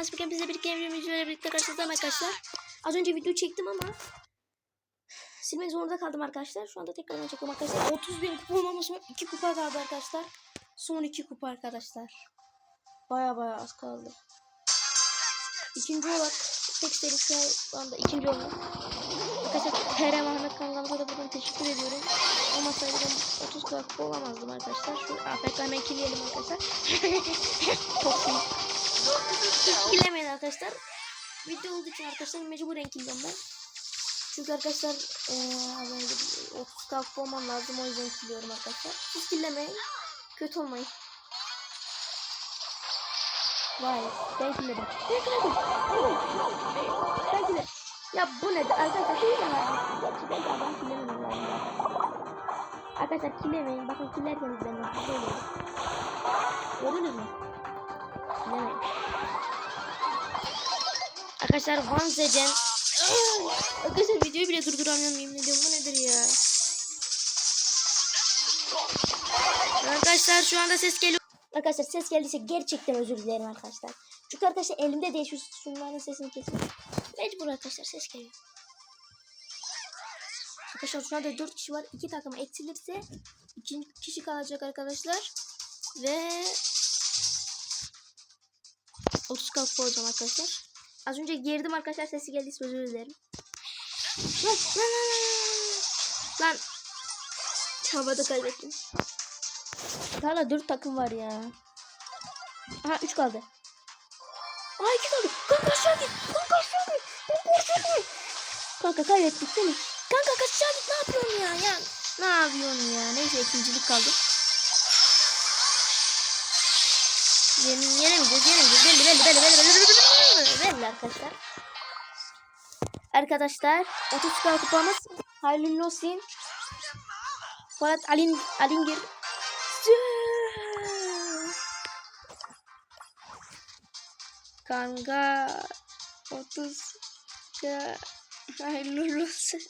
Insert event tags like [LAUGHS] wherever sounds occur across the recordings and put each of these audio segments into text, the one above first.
Asbıken bizle birlikte Emre videoyla birlikte karşınızdayım arkadaşlar. Az önce video çektim ama silmek zorunda kaldım arkadaşlar. Şu anda tekrardan çekiyorum arkadaşlar. 30 bin kupa olmamış mı? 2 kupa kaldı arkadaşlar. Son 2 kupa arkadaşlar. Baya baya az kaldı. İkinci olarak tek isterim şu anda ikinci olmak. Arkadaşlar TR Ahmet kanalımıza da buradan teşekkür ediyorum. Olmasaydı ben 30 kadar kupa olamazdım arkadaşlar. Şu APK'yı ikileyelim arkadaşlar. [LAUGHS] Çok iyi. Bilemeyin arkadaşlar. Video olduğu için arkadaşlar mecburen killiyorum ben. Çünkü arkadaşlar bir 30 kalp olmam lazım o yüzden killiyorum arkadaşlar. Siz killemeyin. Kötü olmayın. Vay ben killedim. Ben killedim. Ben killedim. Ya bu nedir arkadaşlar? Gerçi ben de adam killemedim. Arkadaşlar killemeyin. Bakın killerken izlemeyin. Gördünüz mü? Killemeyin. Arkadaşlar Van Zejen Arkadaşlar videoyu bile durduramıyorum yemin ediyorum. Bu nedir ya? Arkadaşlar şu anda ses geliyor. Arkadaşlar ses geldiyse gerçekten özür dilerim arkadaşlar. Çünkü arkadaşlar elimde şu şunların sesini kesin. Mecbur arkadaşlar ses geliyor. Arkadaşlar şu anda 4 kişi var. 2 takım eksilirse 2 kişi kalacak arkadaşlar. Ve 30 kalp olacağım arkadaşlar Az önce girdim arkadaşlar sesi geldiyse özür dilerim. Lan lan lan lan. Havada kaybettim. Hala 4 takım var ya. Aha 3 kaldı. Aa 2 kaldı. Kanka aşağı git. Kanka aşağı git. Kanka aşağı git. Kanka kaybettik değil mi? Kanka aşağı git ne yapıyorsun ya? Ya ne yapıyorsun ya? Neyse ikincilik kaldı. Böyle böyle böyle böyle böyle böyle böyle arkadaşlar. Arkadaşlar 30 kupa kupamız hayırlı olsun. Polat Alin Alingir. Kanka 30 hayırlı olsun.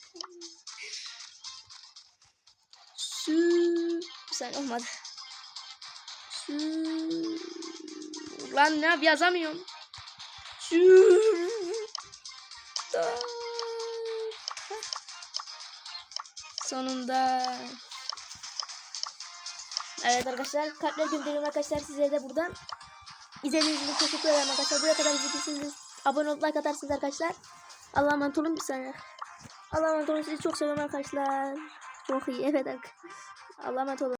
Süper olmadı. Süper. Lan ne yap yazamıyorum. Sonunda. Evet arkadaşlar kalpler gönderiyorum arkadaşlar size de buradan. İzlediğiniz için teşekkür ederim arkadaşlar. Buraya kadar izlediyseniz abone olup like atarsınız arkadaşlar. Allah'a emanet olun bir saniye. Allah'a emanet olun sizi çok seviyorum arkadaşlar. Çok iyi evet arkadaşlar. Allah'a emanet olun.